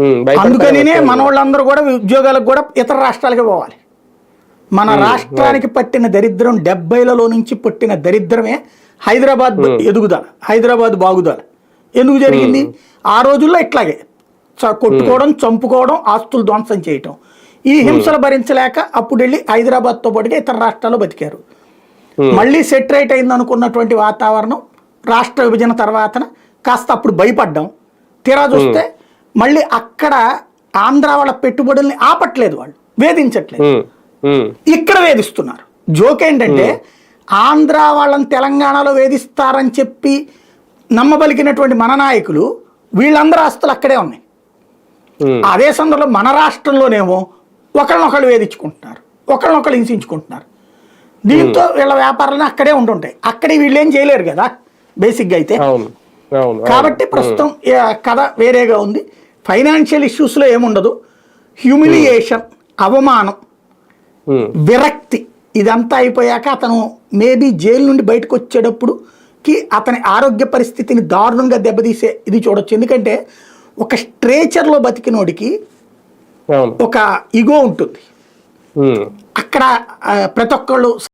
వచ్చేవాళ్ళు. మన వాళ్ళందరూ కూడా ఉద్యోగాలకు కూడా ఇతర రాష్ట్రాలకి పోవాలి. మన రాష్ట్రానికి పట్టిన దరిద్రం డెబ్బైలలో నుంచి పుట్టిన దరిద్రమే హైదరాబాద్ ఎదుగుదల హైదరాబాద్ బాగుదల. ఎందుకు జరిగింది? ఆ రోజుల్లో ఇట్లాగే కొట్టుకోవడం చంపుకోవడం ఆస్తులు ధ్వంసం చేయటం. ఈ హింసలు భరించలేక అప్పుడు వెళ్ళి హైదరాబాద్తో పాటుగా ఇతర రాష్ట్రాల్లో బతికారు. మళ్ళీ సెటరేట్ అయింది అనుకున్నటువంటి వాతావరణం రాష్ట్ర విభజన తర్వాతన కాస్త అప్పుడు భయపడ్డాం. తీరా చూస్తే మళ్ళీ అక్కడ ఆంధ్ర వాళ్ళ పెట్టుబడుల్ని ఆపట్లేదు వాళ్ళు వేధించట్లేదు. ఇక్కడ వేధిస్తున్నారు. జోక్ ఏంటంటే ఆంధ్ర వాళ్ళని తెలంగాణలో వేధిస్తారని చెప్పి నమ్మబలికినటువంటి మన నాయకులు వీళ్ళందరూ ఆస్తులు అక్కడే ఉన్నాయి. అదే సందర్భంలో మన రాష్ట్రంలోనేమో ఒకళ్ళనొకళ్ళు వేధించుకుంటున్నారు ఒకళ్ళనొకళ్ళు హింసించుకుంటున్నారు. దీంతో వీళ్ళ వ్యాపారాలు అక్కడే ఉంటుంటాయి అక్కడే వీళ్ళు ఏం చేయలేరు కదా బేసిక్గా అయితే. కాబట్టి ప్రస్తుతం కథ వేరేగా ఉంది. ఫైనాన్షియల్ ఇష్యూస్లో ఏముండదు. హ్యూమిలియేషన్ అవమానం విరక్తి ఇదంతా అయిపోయాక అతను మేబీ జైలు నుండి బయటకు వచ్చేటప్పుడు కి అతని ఆరోగ్య పరిస్థితిని దారుణంగా దెబ్బతీసే ఇది చూడొచ్చు. ఎందుకంటే ఒక స్ట్రేచర్లో బతికినోడికి ఒక ఇగో ఉంటుంది. అక్కడ ప్రతి ఒక్కళ్ళు